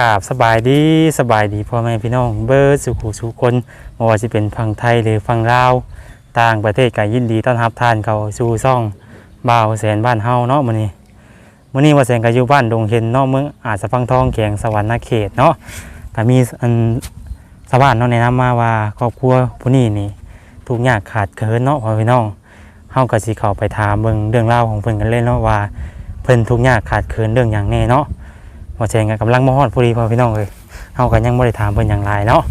กราบสบายดีสบายดีพ่อแม่พี่น้องเบิร์ดสุขุสุขคนไม่ว่าจะเป็นฝั่งไทยหรือฝั่งลาวต่างประเทศก็ยินดีต้อนรับท่านเขาสู่ซ่องบ่าวแสนบ้านเฮาเนาะมื้อนี้มื้อนี้ว่าแสนก็อยู่บ้านดงเห็นเนาะเมืองอาจสะพังทองแขวงสวรรณเขตเนาะก็มีอันชาวบ้านเนาะแนะนำมาว่าครอบครัวผู้นี้นี่ทุกข์ยากขาดเคินเนาะพ่อพี่น้องเฮาก็สิเข้าไปถามเบิ่งเรื่องราวของเพิ่นกันเลยเนาะว่าเพิ่นทุกข์ยากขาดเคินเรื่องหยังแน่เนาะ ว่าแจงกันกำลังมาฮอดพอดีพ่อพี่น้องเลยเฮากันยังบ่ได้ถามเพิ่นอย่างไรเนาะ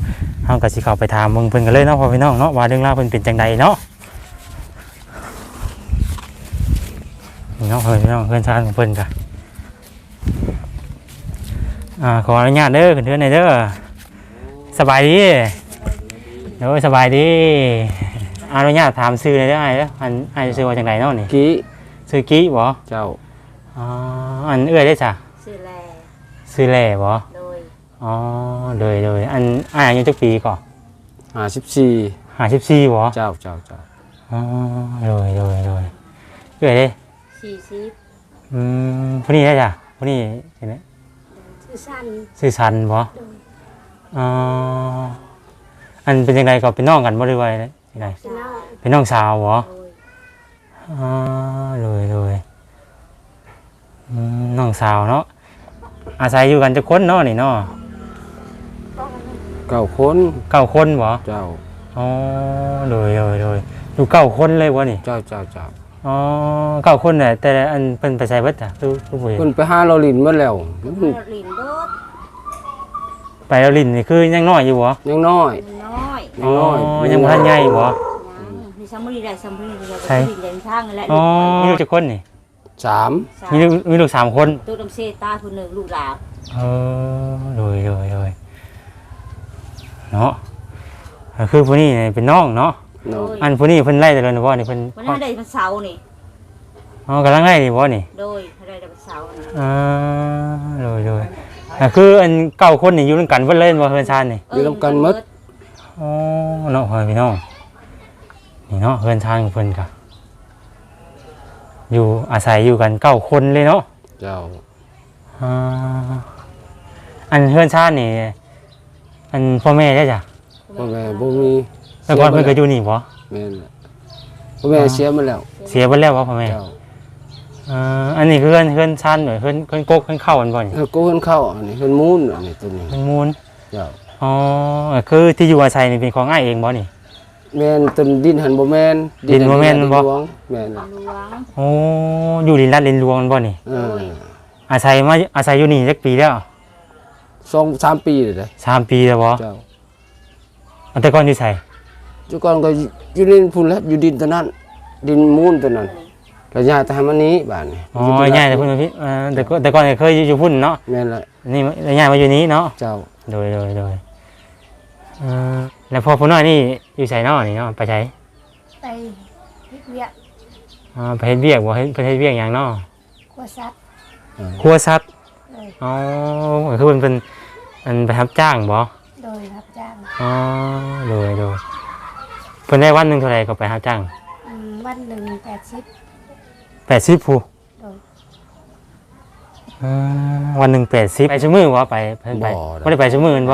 เฮาก็สิเข้าไปถามเบิ่งเพิ่นกันเลยเนาะพ่อพี่น้องเนาะว่าเรื่องราวเพิ่นเป็นจังใดเนาะนี่เนาะพ่อพี่น้องเพื่อนชาติของเพิ่นกะอ่าขออนุญาตเด้อขึ้นเทือนหน่อยเด้อสบายดีเด้อสบายดีอนุญาตถามชื่อหน่อยเด้อไอ้เด้ออันไอ้ชื่อว่าจังไดเนาะนี่กี้ชื่อกี้บ่เจ้าอ๋ออันเอื้อยได้จ้ะ สื่อแลชื่อแหล่บ่โดยอ๋อเลยเลยอันอ่าอายุจักปีก่อนห้าสิบสี่หาสิบสี่บ่เจ้าเจ้าเจ้าอ๋อเลยเลยเลยเกิดเด้สี่สิบอืมผู้นี้ได้จ้ะผู้นี้เห็นไหมชื่อสั้นชื่อชันบ่โดยอ๋ออันเป็นยังไงก็เป็นน้องกันบ่หรือว่ายังไงพี่น้องเป็นน้องสาวบ่ โดยอ๋อเลยเลยอืมน้องสาวเนาะ อาศัยอยู่กันจะคนเนาะนี่เนาะเก้าคนเก้าคนบ่เจ้าอ๋อเลยเลยเลยอยู่เก้าคนเลยวะนี่เจ้าเจ้าเจ้าอ๋อเก้าคนเนี่ยแต่อันเป็นไปใช้เบิดอะตู้ตู้ปุ๋ยเพิ่นไปหาเราลินมาแล้วมันเลินลินเบิดไปแล้วลินนี่คือยังน้อยอยู่บ่ยังน้อยน้อยยังน้อยยังบ่ทันใหญ่บ่ยังมีซัมบุรีได้ซัมบุรีได้ใช่ลินเดินทางนั่นแหละอ๋อมีลูกจักคนนี่สาม สามมีลูกมีลูกสามคนตัวดำเซตาคนหนึ่งลูกหลานเออเลยเลยเลยเนาะก็คือผู้นี้เนี่ยเป็นน้องเนาะน้องอันผู้นี้เพิ่นไล่แต่ละบ่นี่เพิ่นวันนั้นได้วันเสาร์นี่อ๋อกำลังไล่นี่บ่นี่โดยเขาได้แต่วันเสาร์นี่อ่าเลยเลยก็คืออันเก้าคนนี่อยู่ด้วยกันเบิดเลยบ่เพิ่นชานนี่เออกันหมดอ๋อเนาะพ่อพี่น้องนี่เนาะเพื่อนชาติของเพื่อนกะ อยู่อาศัยอยู่กันเก้าคนเลยเนาะเจ้าอ่าอันเพื่อนชาตินี่ อันพ่อแม่ได้จ้ะพ่อแม่บ่มีแต่ก่อนเพื่อนก็อยู่นี่บ่แม่นแหละพ่อแม่เสียมาแล้วเสียไปแล้ววะพ่อแม่เจ้าอ่าอันนี้คือเพื่อนเพื่อนชาติหน่อยเพื่อนเพื่อนกกเพื่อนเข้ากันบ่นี่เออกูเพิ่นเข้าอันนี้เพิ่นมูนอันนี้ตัวนี้เพื่อนมูลเจ้าอ๋อคือที่อยู่อาศัยนี่เป็นของอ้ายเองบ่นี่ แม่นต้นดินหันบ่แม่นดินบ่แม่นบ่หลวงแม่นหลวงโอ้อยู่ลินรัดลินรวงบ่นี่ เอออาศัยมาอาศัยอยู่นี่จักปีแล้วสองสามปีเลยเด้สามปีแล้วบ่เจ้าอันแต่ก่อนอยู่ไสจุก่อนก็อยู่ดินพุ่นแล้วอยู่ดินตัวนั้น ดินมูนตัวนั้นแล้วย้ายแต่ให้มันนี้บ้านนี่อ๋อง่ายแต่พุ่นมาพี่เออแต่ก็แต่ก่อนเนี่ยเคยอยู่พุ่นเนาะแม่นละนี่ง่ายมาอยู่นี้เนาะเจ้า โดยโดยโดยเออแล้วพอพุ่นน้อยนี่อยู่ใส่นอกนี่เนาะไปใช้ไปเฮ็ดเวียกอ๋อไปเฮ็ดเวียกบ่เฮ็ดไปเฮ็ดเวียกหยังเนาะครัวซัดครัวซัดเลยอ๋อก็คือมันเป็นมันไปรับจ้างบ่โดยรับจ้างอ๋อโดยโดยเพิ่นได้วันหนึงเท่าไหร่ก็ไปรับจ้าง อืมวันหนึ่งแปดสิบ80ผู้โดยเออวันหนึง80ไปชั่วมือบ่ไปเพิ่นไปบ่ได้ไปชั่วมือแม่น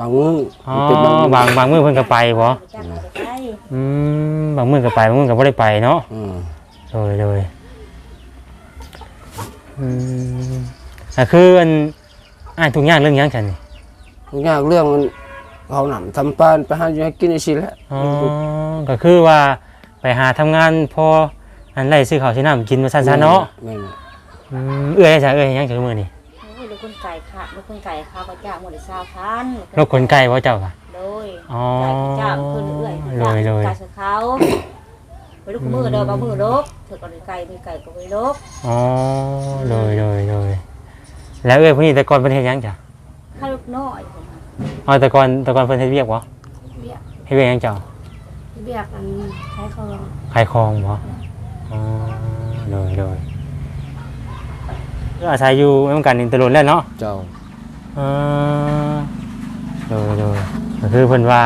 บ่บางมื้ออ๋อมันเป็นบางมื้อบางบางมื้อเพิ่นก็ไปบ่จ้างเอาไปได้อืมบางมื้อก็ไปบางมื้อก็บ่ได้ไปเนาะ อืมโดยโดยอืมอะคืออันอ่านทุกอย่างเรื่องหยังฉันนี่ทุกอย่างเรื่องมันเขาหนำทำปานไปหาอยู่ให้กินอีสิแหล้วอ๋อ ก็คือว่าไปหาทำงานพออันไล่ซื้อข้าวซื้อน้ำกินมาสั้นๆเนาะแม่นละอืมเอื้อยจ้ะเอื้อยหยังจังมื้อนี่โอ้ยลูกคน ไก่ค่ะลูกคนไก่ข้าวก็จ้างหมดเลยสาวพันรถขนไก่บ่เจ้าค่ะ โดยอ๋อไก่จ้างขึ้นเรื่อยเลยเลยไก่เสือเขาไปลูกมือเดินมามือลกเถือะก่อนไก่มีไก่ก็ไปลกอ๋อโดยโดยโดยแล้วเอื้อยผู้นี้แต่ก่อนเพิ่นเฮ็ดหยังจ้ะข้าลูกน้อยผมอ๋อแต่ก่อนแต่ก่อนเพิ่นเฮ็ดเวียกบ่เวียกเฮ็ดเวียกหยังเจ้าเวียกอันใช้ของขายของบ่อ๋อโดยโดยก็ อาศัยอยู่นำกันนี่ตลอดแล้วเนาะเจ้าอ่าโดยโดยก็คือเพิ่นว่า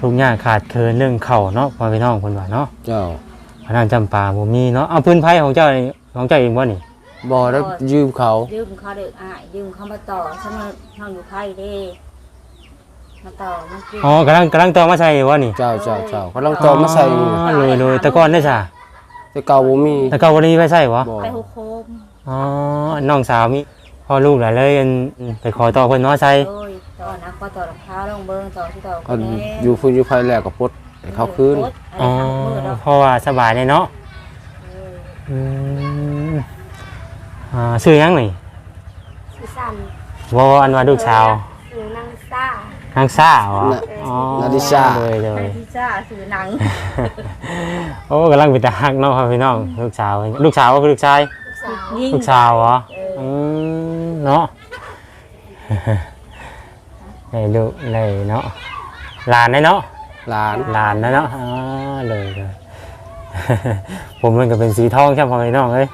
ทุกอย่างขาดเคินเรื่องเข่าวเนาะพ่อพี่น้องเพิ่นว่าเนาะเจ้าพระนางจำปาบ่มีเนาะเอาพื้นไผของเจ้านี่ของเจ้าเองบ่นี่บบ่ได้ยืมเขายืมเขาเด็กอะยืมเขามาต่อฉันมาทางอยู่ไพ่เด้มาต่อมากินอ๋อกำลังกำลังต่อมาใช่วะนี่เจ้าเจ้าเจ้ากำลังต่อมาใส่นี่อ๋อเลยเลยแต่ก่อนได้จ้ะแต่เก่าบ่มีแต่ก่อนวันนี้ไม่ใช่วะบ่ไปหุโคม อ๋อน้องสาวมีพ่อลูกหลายเลยอันไปขอต่อเพิ่นเนาะใช่โดยต่อนะก็ต่อรองเท้าลงเบิ้งต่อที่ต่อก็อยู่ฟื้นอยู่ภายแล้วก็ปลดให้เขาคืนอ๋อเพราะว่าสบายเนี่ยเนาะอืมอ่าชื่อหยังนี่สีสันว่าว่าอันว่าลูกสาวหรือนางซ่า นางซ่าเหรอน่ะอ๋อนาดิชา เลยเลไปยพิซซ่าสื่อหนัง โอ้กำลังเป็นตาฮักเนาะครับพี่น้อง ลูกสาว ลูกสาวก็คือลูกชายลูกสาว ยิ่งลูกสาวเหรอเอออืมเนาะเลยลูกเลยเนาะหลานได้เนาะหลานหลานนะเนาะอ๋อเลยเลย ผมมันก็เป็นสีทองใช่ไหมพี่น้องเอ้ย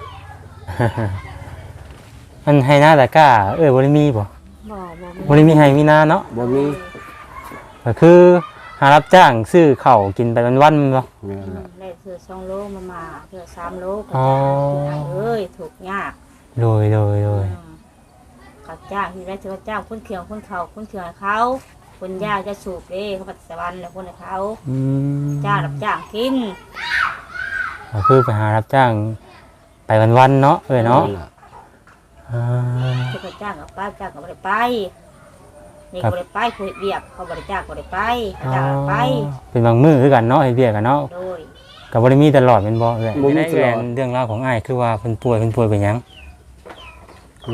มันให้หน้าตะกร้าเอ้ยบริมีบ่บ่บ่บริมีให้มีหน้าเนาะบ่มีก็คือหารับจ้างซื้อข้าวกินไปวันๆบ่แม่นละได้ เสือสองโลมามาเสือสามโลก็อ๋อ จ้างเอ้ยถูกยากโดยโดยโดยกับจ้างที่ได้ถือว่าจ้างคนเขียวคนเขาคนเขียวให้เขาคนยากจะสูบเด้เขาปัสสาวะแล้วคนให้เขาอืมจ้างรับจ้างกินก็คือไปหารับจ้าง ไปวันๆเนาะเอ้ยเนาะแม่ล่อ่าที่เขาจ้างกับป้าจ้างกับบริไปนี่ครับ บริไปคุยเบียกเขาบริจ้างบริไปเขาจ้างไปเป็นบางมื้อคือกันเนาะเฮ็ดเวียกกันเนาะโดย ก็บ่ได้มีตลอดเป็นบ่เอ้ยบ่มีได้ตลอดแหวนเรื่องราวของอ้ายคือว่าเพิ่นป่วยเพิ่นป่วยเป็นหยัง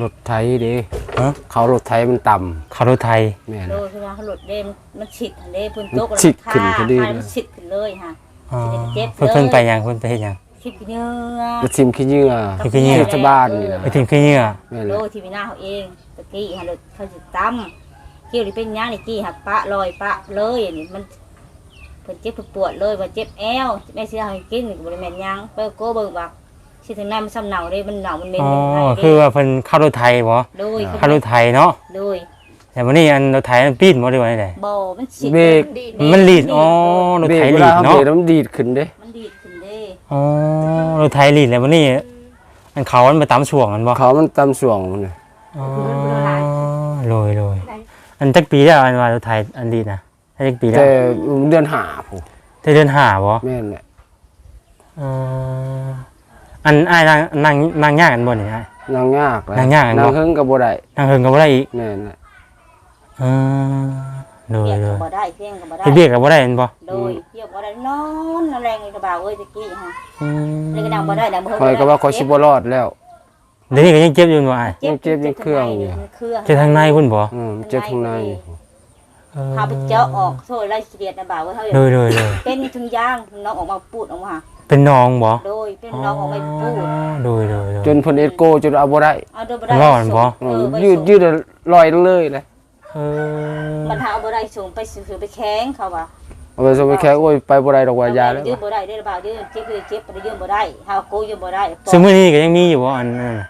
รถไถเด้ฮะเขารถไถมันต่ำขับรถไทยแม่น โดละยคือว่าเขาหลุดเด้มันมันฉิดหันเด้พื้นโต๊ะมันฉิดขึ้นพอดีมันฉิดขึ้นเลยฮะ อ๋อเจ็บเลย เพิ่นเพิ่นไปหยังเพิ่นไปเฮ็ดหยัง คิดเนื้อกระทิมขี้เหงื่อไปขี้เหงื่อ เทศบาลนี่นะไปถึงขี้เหงื่อแม่นโดละยที่มีหน้าเขาเองตะกี้ฮะเลยเขาจะตั้มเกี่ยวหรือเป็นหยังนี่กี้หักปะลอยปะเลยอันนี้มันเพิ่นเจ็บเพิ่นปวดเลยว่าเจ็บแอวแม่เสียให้กินนี่ก็บ่ได้แม่นหยังไปโกเบิ่งว่าสิถึงนั้นมันซ้ำเน่าเด้มันเน่ามันเหม็นอ๋อเป็นไงเด้คือว่าเพิ่นขับรถไทยบ่โดยขับรถไทยเนาะโดยแต่วันนี้อันรถไทยมันปีนบ่ได้ว่าไดบ่มันฉิดเบรกมันลีดอ๋อรถเบรไทกยเวลีลาดเขาเนาะเบรกแล้วมันดีดขึ้นเด้มันดีดขึ้นเด้อ๋อรถไทยลีดแล้ววันนี้อันเขามันไปตามช่วงมันบ่เขามันตำส่วงนี่อ๋อโรยโรยอันจักปีแล้วอันว่ารถไทยอันลีดนะ จักปีแล้วแต่เดือนหาผมแต่เดือนห้าบ่แม่นแหละอ๋ออันอ้ายนางนางนางยากกันบ่นี่อ้าย นางยากแหละนางยากอันบ่ นางเฮิงก็บ่ได้นางเฮิงก็บ่ได้อีกแม่นแหละเออโดยเรียกโดก็ยบ่ได้เพียงก็บ่ได้เฮ็ดเบียกก็บ่ได้แม่นบ่โดยเรียกบ่ได้นอนแรงเลยกระบ่าวเอ้ยตะกี้ฮะอืมเลยก็นั่งบ่ได้ดังบ่คอยก็ว่าคอยสิบ่รอดแล้ว เดี๋ยวนี้ก็ยังเจ็บอยู่บ่อ้ายยังเจ็บยังเครื่องอยู่เครื่องเจ็บทางในพุ่นบ่อืมเจ็บข้างใน เออพาไปเจาะออกโซ่ไล่เสียดนะบ่าวว่าเฮาโดยโดยโดยเป็นถึงย่างน้องออกมาปูดออกมาเป็นน้องบ่โดยเป็นน้องออกมาปูดโดยโดยโดยจนเพิ่นเอ็ดโกจนเอาบ่ได้เอาโดยบ่ได้รอดบ่เออือมไปยืดส่งยืดลอยเลยเลยเออมันหาเอาบ่ได้ส่งไปซื้อไปแข้งเขาว่าเอาไปส่งไปแค่โอ้ยไปบ่ได้ดอกว่ายาแล้วยืมบ่ได้ได้บ่าวยืมเจ็บเลยเจ็บบ่ได้ยืมบ่ได้เฮาโกยืมบ่ได้สมมุตินี้ก็ยังมีอยู่บ่อันนั้นน่ะ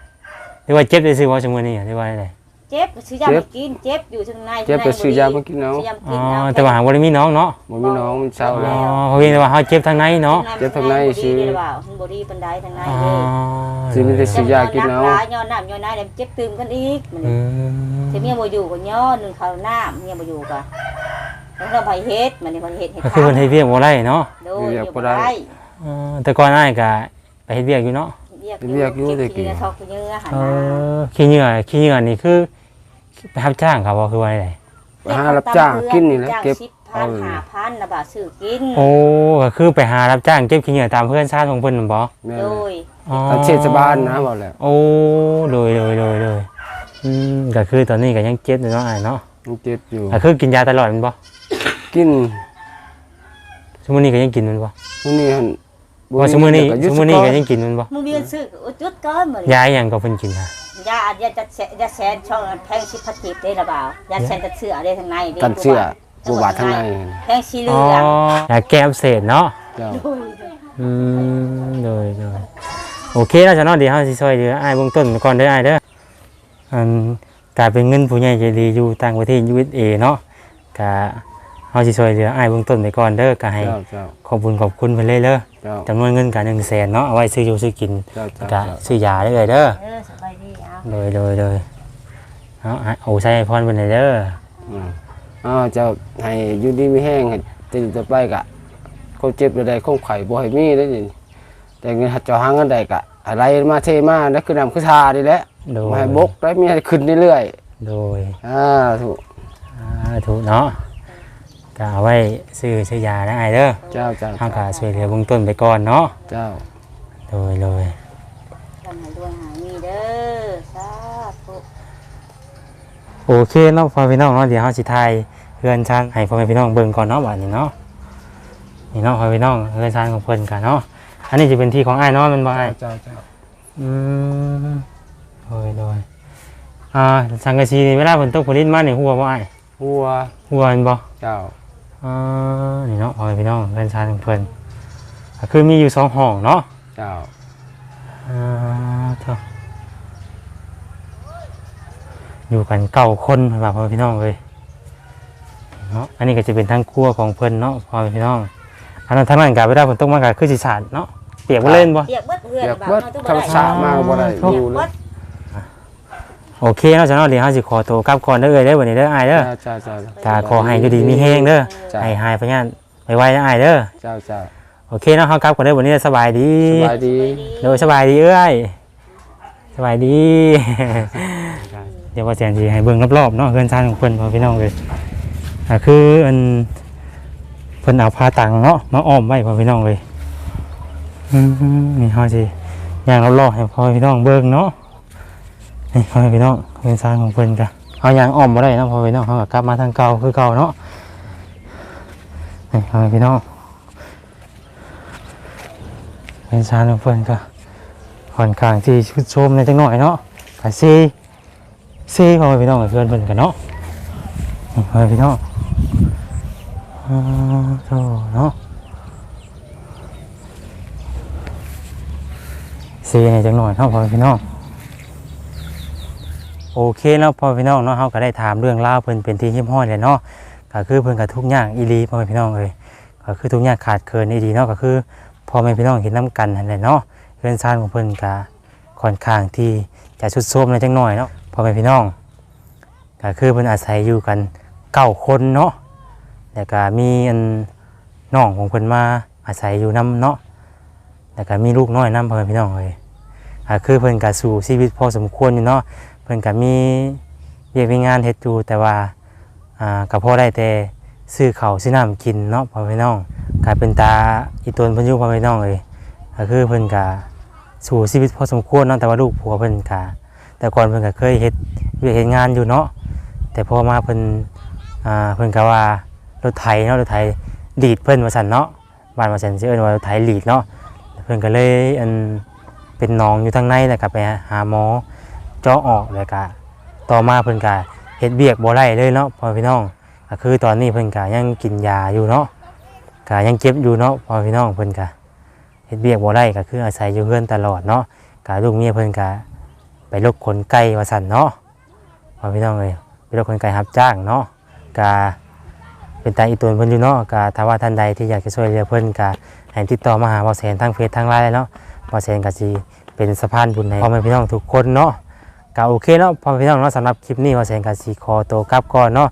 หรือว่าเจ็บได้ซื่อบ่สมมุตินี้หรือว่าอะไร เจ็บซื้อยามากินเจ็บอยู่ข้างในเจ็บไปซื้อยามากินเอาซื้อยามาอ๋กิอนเอาแต่ว่าหาบ่ได้มีน้องเนาะบ่มีน้องมันเศร้าอ๋แล้วอเพราะเพียงแต่ว่าเฮาเจ็บทางในเนาะเจ็บข้างในซื้อซื้อบ่าวมันบ่ดีปานใดทางในอ๋อเด้สิมีแต่ ซื้อยากินเอา ย้อนย้อนน้ำย้อนน้ำเดี๋ยวเจ็บตื่มกันอีกมันอืมถ้าเมียบ่อยู่ก็ย้อนหนึ่งข้าวน้ำเมียบ่อยู่ก็แล้วเราไปเฮ็ดมันนี่มันเฮ็ดให้ก็คือเพิ่นเฮ็ดเวียกบ่ได้เนาะโดยเดี๋ยวบ่ได้อ๋อแต่ก่อนอ้ายก็ไปเฮ็ดเวียกอยู่เนาะ เรียกเรียกอยู่แต่กี้ทอกเนื้อหันเอมา อขี้เหงื่อขี้เหงื่อนี่คือ ไปรับจ้างเขาบ่คือว่าไดไปหารับจ้างกินนี่แหละเก็บพันหาพันนะบาทซื้อกิน โอ้ก็คือไปหารับจ้างเก็บขี้เหงื่อตามเพื่อนชาติของเพิ่นนั่นบ่แม่นโดแหละยอ๋อตามเทศบาลนะบอกแล้วโอ้โดยโดยโดยโดยอืมก็คือตอนนี้ก็ยังเจ็บอยู่เนาะอ้ายเนาะมันเจ็บอยู่ก็คือกินยาตลอดแมันบ่กินสมมุตินี้ก็ยังกินแมันบ่มื้อนี้หั่น บ่ว่าสมมุตินี้แต่หยุสดมมุตินี้ก่ก็อนยังกินแมันบ่มึงเรียนซื้ออุดจุดก้อนมื้อยาอหยังก็เพิ่นกินค่ะยายาจะแสยาแสนช่องแพงสิพัดจีบได้ละบ่าวยาแสนจะเสื้อได้ทางในด้กันเสื้อบ่บาดทางในแพงสีเหอ๋ลือองยาแก้อักเสบเนาะเจ้าอืมโดยโดยโอเคแล้วจ้ะเนาะเดี๋ยวเฮาสิช่วยเหลืออ้ายเบื้องต้นก่อนเด้ออ้ายเด้ออันกลายเป็นเงินผู้ใหญ่ใจดีอยู่ต่างประเทศ USA เนาะก็ เฮาสิช่วยเหลืออ้ายเบื้องต้นไปก่อนเด้อก็ให้เจ้าเจ้า ขอบคุณขอบคุณเพิ่นเลยเด้อเจ้า จำนวนเงินก็100,000เนาะเอาไว้ซื้ออยู่ซื้อกินเจ้าเจ้าก็เจ้าซื้อยาได้เลยเด้อเออสบายโดยโดยโดยเอาอะโอ้ใช่พรเป็นไงเด้ออืมอ้าวเจะให้อยู่ดีมีแห้งให้ติดต่อไปกะเขาเจ็บใดๆคงไข่บ่ให้มีได้ดิแต่เงินหัดเจาหาเงินใดกะอะไรมาเทมาแล้วคือนำคือทาดีแหละโดยมาให้บกได้มีให้ขึ้นเรื่อยโดยๆอ่าถูกอ่าถูกเนาะ ก็เอาไว้ซื้อซื้อยาได้ไอเด้อเจ้าเจ้าห้างกาช่วยเหลือเบื้องต้นไปก่อนเนาะเจ้าโดยโดยทำให้ด้วยหายมีเด้อสาธุโอเคเนาะพ่อพี่น้องเนาะเดี๋ยวเฮาสิถ่ายเฮือนชานให้พ่อแม่พี่น้องเบิ่งก่อนเนาะบัดนี้เนาะนี่เนาะพ่อพี่น้องเฮือนชานของเพิ่นกันเนาะอันนี้จะเป็นที่ของอ้ายเนาะแมันบ่อ้ายเจ้าเจ้าอืมโดยโดยอ่าสังกะสีนี่เวลาฝนตกฝนลิ้นมานี่หัวบ่อ้ายหัวหัวแมันบ่เจ้า อ่านี่เนาะพ่อแม่พี่น้องเฮือนชานของเพิ่นก็คือมีอยู่สองห้องเนาะเจ้าอ่าเท่าอยู่กันเก้าคนแบบพ่อพี่น้องเลยเนาะอันนี้ก็จะเป็นทั้งครัวของเพิ่นเนาะพ่อพี่น้องอันนั้นทั้งนั้นกับเวลาฝนตกมาก็คือสิสาดเนาะเปียกบ่เล่นบ่เรียกเบิดเพื่อนเรียกแบบเบิดเฮาต้องธรรมชาติมากบ่ได้โอ้อยู่เลเบิยด โอเคเนาะจ้ะเนาะเดี๋ยวเฮาสิขอตัวกลับก่อนเด้อเอ้ยเด้อวันนี้เด้ออ้ายเด้อเจ้าเจ้าเจ้าตาขอให้อยู่ดีมีแฮงเด้อเจ้าให้หายพยานไวๆนะอ้ายเด้อเจ้าเจ้าโอเคเนาะเฮากลับก่อนเด้อวันนี้สบายดี สบายดี โดยสบายดีเอ้ยสบายดี เดี๋ยวว่าแจนทีให้เบิ่งรอบๆเนาะเพื่อนชานของเพิ่นพ่อพี่น้องเลยอ่าคืออันเพิ่นเอาผ้าตังเนาะมาอ้อมไว้พ่อพี่น้องเลยอืมนี่เฮาสิย่างรอบๆให้พ่อพี่น้องเบิ่งเนาะ นี่พ่อพี่น้องเพื่อนชานของเพิ่นกะเฮายางอ้อมบ่ได้นะพ่อพี่น้องเฮาก็กลับมาทางเก่าคือเก่าเนาะนี่พ่อพี่น้องเพื่อนชานของเพิ่นกะค่อนข้างที่ชุดโชมในจังหน่อยเนาะกะซีซีพ่อพี่น้องกับเพื่อนเพิ่นกันเนาะนี่พ่อพี่น้องอ่าโธ่เนาะซีในจังหน่อยเนาะพ่อพี่น้อง โอเคแล้วพ่อแม่พี่น้องเนาะเฮาก็ได้ถามเรื่องราวเพิ่นเป็นที่หิ้มห้อยเลยเนาะก็คือเพิ่นก็ทุกอย่างอีหลีพ่อแม่พี่น้องเลยก็คือทุกอย่างขาดเคินอีหลีเนาะก็คือพ่อแม่พี่น้องเห็นน้กันนั่นแหละเนาะเพื่อนชานของเพิ่นก็ค่อนข้างที่จะสุดโทรมในจังหน่อยเนาะพ่อแม่พี่น้องก็คือเพิ่นอาศัยอยู่กันเก้าคนเนาะแล้วก็มีอันน้องของเพิ่นมาอาศัยอยู่นํเนาะแล้วก็มีลูกน้อยนํพ่อแม่พี่น้องเลยก็คือเพิ่นก็สู่ชีวิตพอสมควรอยู่เนาะ พิ่นก็มีเวียกมีงานเฮ็ดอยู่แต่ว่าอ่าก็พอได้แต่ซื้อเขาวซื้อน้ำกินเนาะพ่อแม่พี่น้องก็เป็นตาอีตนเพิ่นอยู่พ่อแม่พี่น้องเลยก็คือเพิ่นก็สู่ชีวิตพอสมควรเนาะแต่ว่าลูกผัวเพิ่นก็แต่ก่อนเพิ่นก็เคยเฮ็ดเวียกเฮ็ดงานอยู่เนาะแต่พอมาเพิ่นอ่าเพิ่นก็ว่ารถไถเนาะรถไถดีดเพิ่นว่าซั่นเนาะบ้านว่าซั่นสิเอิ้นว่ารถไถลีดเนาะเพิ่นก็เลยอันเป็นหนองอยู่ทางในแล้วก็ไปหาหมอ เจาะออกแล้วก็ต่อมาเพิ่นก็เฮ็ดเวียกบ่ได้เลยเนาะพ่อพี่น้องก็คือตอนนี้เพิ่นก็ยังกินยาอยู่เนาะก็ยังเจ็บอยู่เนาะพ่อพี่น้องเพิ่นก็เฮ็ดเวียกบ่ได้ก็คืออาศัยอยู่เฮือนตลอดเนาะก็ลูกเมียเพิ่นก็ไปลกขนไก่ว่าสันเนาะพอพี่น้องเลยไปลกขนไก่รับจ้างเนาะกาเป็นตาอีตัวเพิ่นอยู่เนาะกาถ้าว่าท่านใดที่อยากจะช่วยเหลือเพิ่นกาให้ติดต่อมาหาบ่อแสนทางเฟซทางไลน์เนาะบ่อแสนก็สิเป็นสะพานบุญให้พ่อแม่พี่น้องทุกคนเนาะ กาโอเคเนาะพ่อแม่พี่น้องเนาะสำหรับคลิปนี้บ่อแสนก็สิขอตัวกลับก่อนเนาะ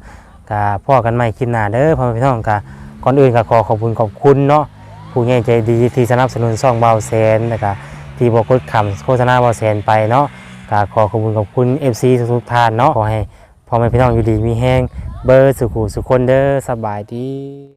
กาพ่อกันใหม่คลิปหน้าเด้อพ่อแม่พี่น้องกาก่อนอื่นก็ขอขอบคุณขอบคุณเนาะผู้ใหญ่ใจดีที่สนับสนุนช่องเบาแสนแล้วก็ที่บอกกดคำโฆษณาเบาแสนไปเนาะก็ขอขอบคุณขอบคุณ FC ทุกๆท่านเนาะขอให้พ่อแม่พี่น้องอยู่ดีมีแห้งเบอร์สุขุสุขคนเด้อสบายดี